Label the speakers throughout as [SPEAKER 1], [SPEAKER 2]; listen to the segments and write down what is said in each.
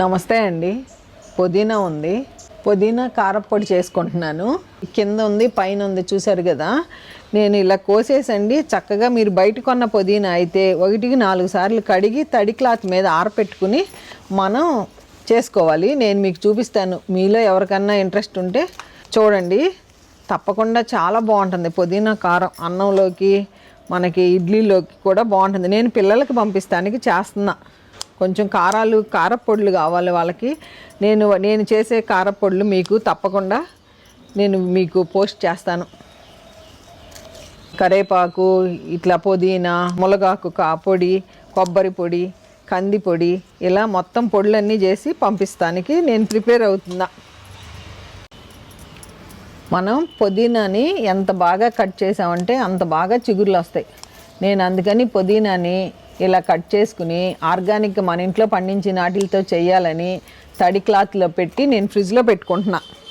[SPEAKER 1] నమస్తే అండి. పుదీనా ఉంది. పుదీనా కారప్పొడి చేసుకుంటున్నాను. కింద ఉంది పైన ఉంది చూశారు కదా. నేను ఇలా కోసేసండి చక్కగా మీరు బయట కొన్న పుదీనా అయితే ఒకటికి నాలుగు సార్లు కడిగి తడి క్లాత్ మీద ఆరపెట్టుకుని మనం చేసుకోవాలి. నేను మీకు చూపిస్తాను. మీలో ఎవరికన్నా ఇంట్రెస్ట్ ఉంటే చూడండి. తప్పకుండా చాలా బాగుంటుంది. పుదీనా కారం అన్నంలోకి మనకి ఇడ్లీలోకి కూడా బాగుంటుంది. నేను పిల్లలకి పంపిస్తానికి చేస్తున్నా. కొంచెం కారాలు కారపొడులు కావాలి వాళ్ళకి. నేను నేను చేసే కారపొడులు మీకు తప్పకుండా నేను మీకు పోస్ట్ చేస్తాను. కరేపాకు ఇట్లా పుదీనా ములగాకు కా పొడి కొబ్బరి పొడి కంది పొడి ఇలా మొత్తం పొడులన్నీ చేసి పంపిస్తానికి నేను ప్రిపేర్ అవుతున్నా. మనం పుదీనాని ఎంత బాగా కట్ చేసామంటే అంత బాగా చిగుర్లు వస్తాయి. నేను అందుకని పుదీనాని ఇలా కట్ చేసుకుని ఆర్గానిక్ మన ఇంట్లో పండించిన వాటితో చేయాలని తడి క్లాత్లో పెట్టి నేను ఫ్రిడ్జ్లో పెట్టుకుంటున్నాను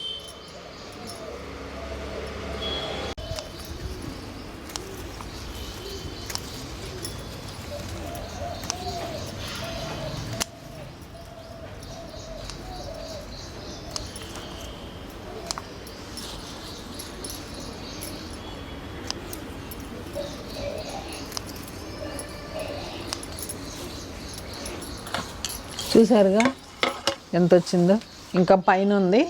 [SPEAKER 1] చూసారుగా? ఎంత వచ్చిందో ఇంకా పైన ఉంది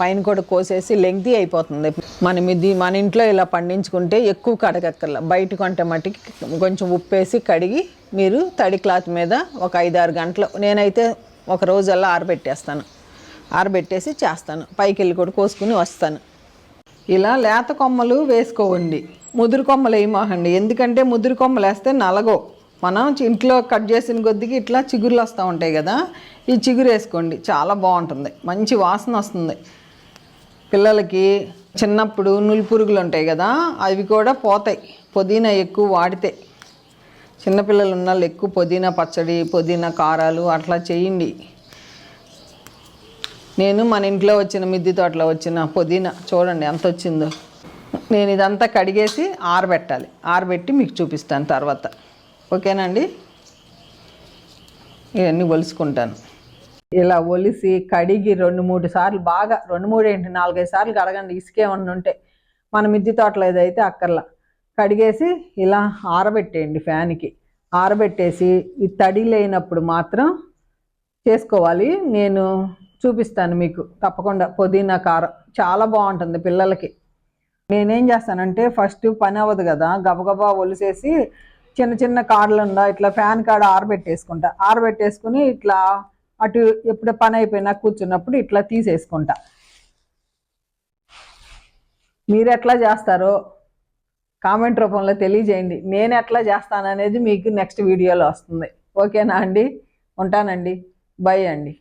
[SPEAKER 1] పైన కూడా కోసేసి లెంగ్తీ అయిపోతుంది. మనం ఇది మన ఇంట్లో ఇలా పండించుకుంటే ఎక్కువ కడగక్కర్లా. బయట కొంటే మట్టికి కొంచెం ఉప్పేసి కడిగి మీరు తడి క్లాత్ మీద ఒక ఐదారు గంటలు నేనైతే ఒక రోజల్లా ఆరబెట్టేస్తాను. ఆరబెట్టేసి చేస్తాను. పైకి వెళ్ళి కూడా కోసుకుని వస్తాను. ఇలా లేత కొమ్మలు వేసుకోవండి ముదురు కొమ్మలు వేయమాకండి ఎందుకంటే ముదురు కొమ్మలు వేస్తే నలగో మనం ఇంట్లో కట్ చేసిన కొద్దికి ఇట్లా చిగురులు వస్తూ ఉంటాయి కదా ఈ చిగురు వేసుకోండి. చాలా బాగుంటుంది. మంచి వాసన వస్తుంది. పిల్లలకి చిన్నప్పుడు నులిపురుగులు ఉంటాయి కదా అవి కూడా పోతాయి. పుదీనా ఎక్కువ వాడితే. చిన్నపిల్లలు ఉన్న వాళ్ళు ఎక్కువ పుదీనా పచ్చడి పుదీనా కారాలు అట్లా చేయండి. నేను మన ఇంట్లో వచ్చిన మిద్దె తోటలో వచ్చిన పుదీనా చూడండి ఎంత వచ్చిందో. నేను ఇదంతా కడిగేసి ఆరబెట్టాలి. ఆరబెట్టి మీకు చూపిస్తాను తర్వాత. ఓకేనండి? ఇవన్నీ ఒలుసుకుంటాను. ఇలా ఒలిసి కడిగి రెండు మూడు సార్లు బాగా రెండు మూడు ఏంటి నాలుగైదు సార్లు కడగండి ఇసుకేమన్నా ఉంటే. మన మిద్దె తోటలో ఏదైతే అక్కర్లా. కడిగేసి ఇలా ఆరబెట్టేయండి ఫ్యాన్కి. ఆరబెట్టేసి ఈ తడి లేనప్పుడు మాత్రం చేసుకోవాలి. నేను చూపిస్తాను మీకు తప్పకుండా పుదీనా కారం. చాలా బాగుంటుంది పిల్లలకి. నేనేం చేస్తానంటే ఫస్ట్ పని అవ్వదు కదా గబగబా ఒలిసేసి చిన్న చిన్న కాడలు ఉందా ఇట్లా ఫ్యాన్ కాడ ఆరబెట్టేసుకుంటా. ఆరబెట్టేసుకుని ఇట్లా అటు ఎప్పుడు పని అయిపోయినా కూర్చున్నప్పుడు ఇట్లా తీసేసుకుంటా. మీరు ఎట్లా చేస్తారో కామెంట్ రూపంలో తెలియజేయండి. నేను ఎట్లా చేస్తాననేది మీకు నెక్స్ట్ వీడియోలో వస్తుంది. ఓకేనా అండి? ఉంటానండి. బై అండి.